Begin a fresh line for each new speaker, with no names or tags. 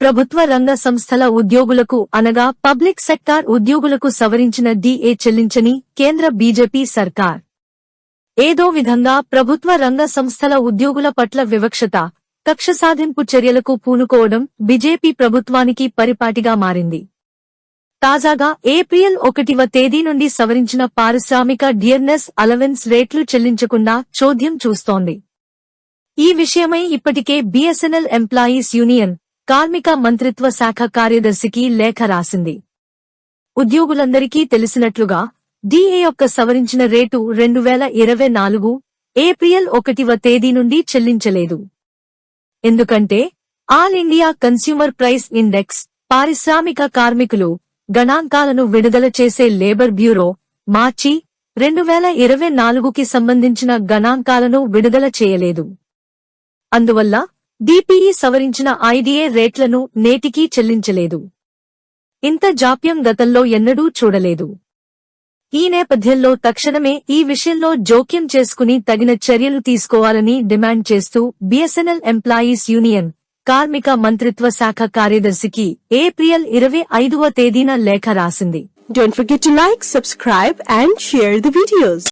ప్రభుత్వ రంగ సంస్థల ఉద్యోగులకు అనగా పబ్లిక్ సెక్టార్ ఉద్యోగులకు సవరించిన డిఏ చెల్లించని కేంద్ర బీజేపీ సర్కార్. ఏదో విధంగా ప్రభుత్వ రంగ సంస్థల ఉద్యోగుల పట్ల వివక్షత కక్ష సాధింపు చర్యలకు పూనుకోవడం బీజేపీ ప్రభుత్వానికి పరిపాటిగా మారింది. తాజాగా ఏప్రిల్ ఒకటివ తేదీ నుండి సవరించిన పారిశ్రామిక డియర్నెస్ అలవెన్స్ రేట్లు చెల్లించకుండా చోద్యం చూస్తోంది. ఈ విషయమై ఇప్పటికే బీఎస్ఎన్ఎల్ ఎంప్లాయీస్ యూనియన్ కార్మిక మంత్రిత్వ శాఖ కార్యదర్శికి లేఖ రాసింది. ఉద్యోగులందరికీ తెలిసినట్లుగా డిఏ యొక్క సవరించిన రేటు రెండు వేల ఇరవై నాలుగు ఏప్రిల్ ఒకటివ తేదీ నుండి చెల్లించలేదు. ఎందుకంటే All India consumer price index పారిశ్రామిక కార్మికులు గణాంకాలను విడుదల చేసే లేబర్ బ్యూరో మార్చి రెండు వేల ఇరవై నాలుగుకి సంబంధించిన గణాంకాలను విడుదల చేయలేదు. అందువల్ల డిపిఈ సవరించిన ఐడిఏ రేట్లను నేటికీ చెల్లించలేదు. ఇంత జాప్యం గతంలో ఎన్నడూ చూడలేదు. ఈ నేపథ్యంలో తక్షణమే ఈ విషయంలో జోక్యం చేసుకుని తగిన చర్యలు తీసుకోవాలని డిమాండ్ చేస్తూ బీఎస్ఎన్ఎల్ ఎంప్లాయీస్ యూనియన్ కార్మిక మంత్రిత్వ శాఖ కార్యదర్శికి ఏప్రిల్ ఇరవై ఐదవ తేదీన లేఖ రాసింది.
Don't forget to like, subscribe and share the videos.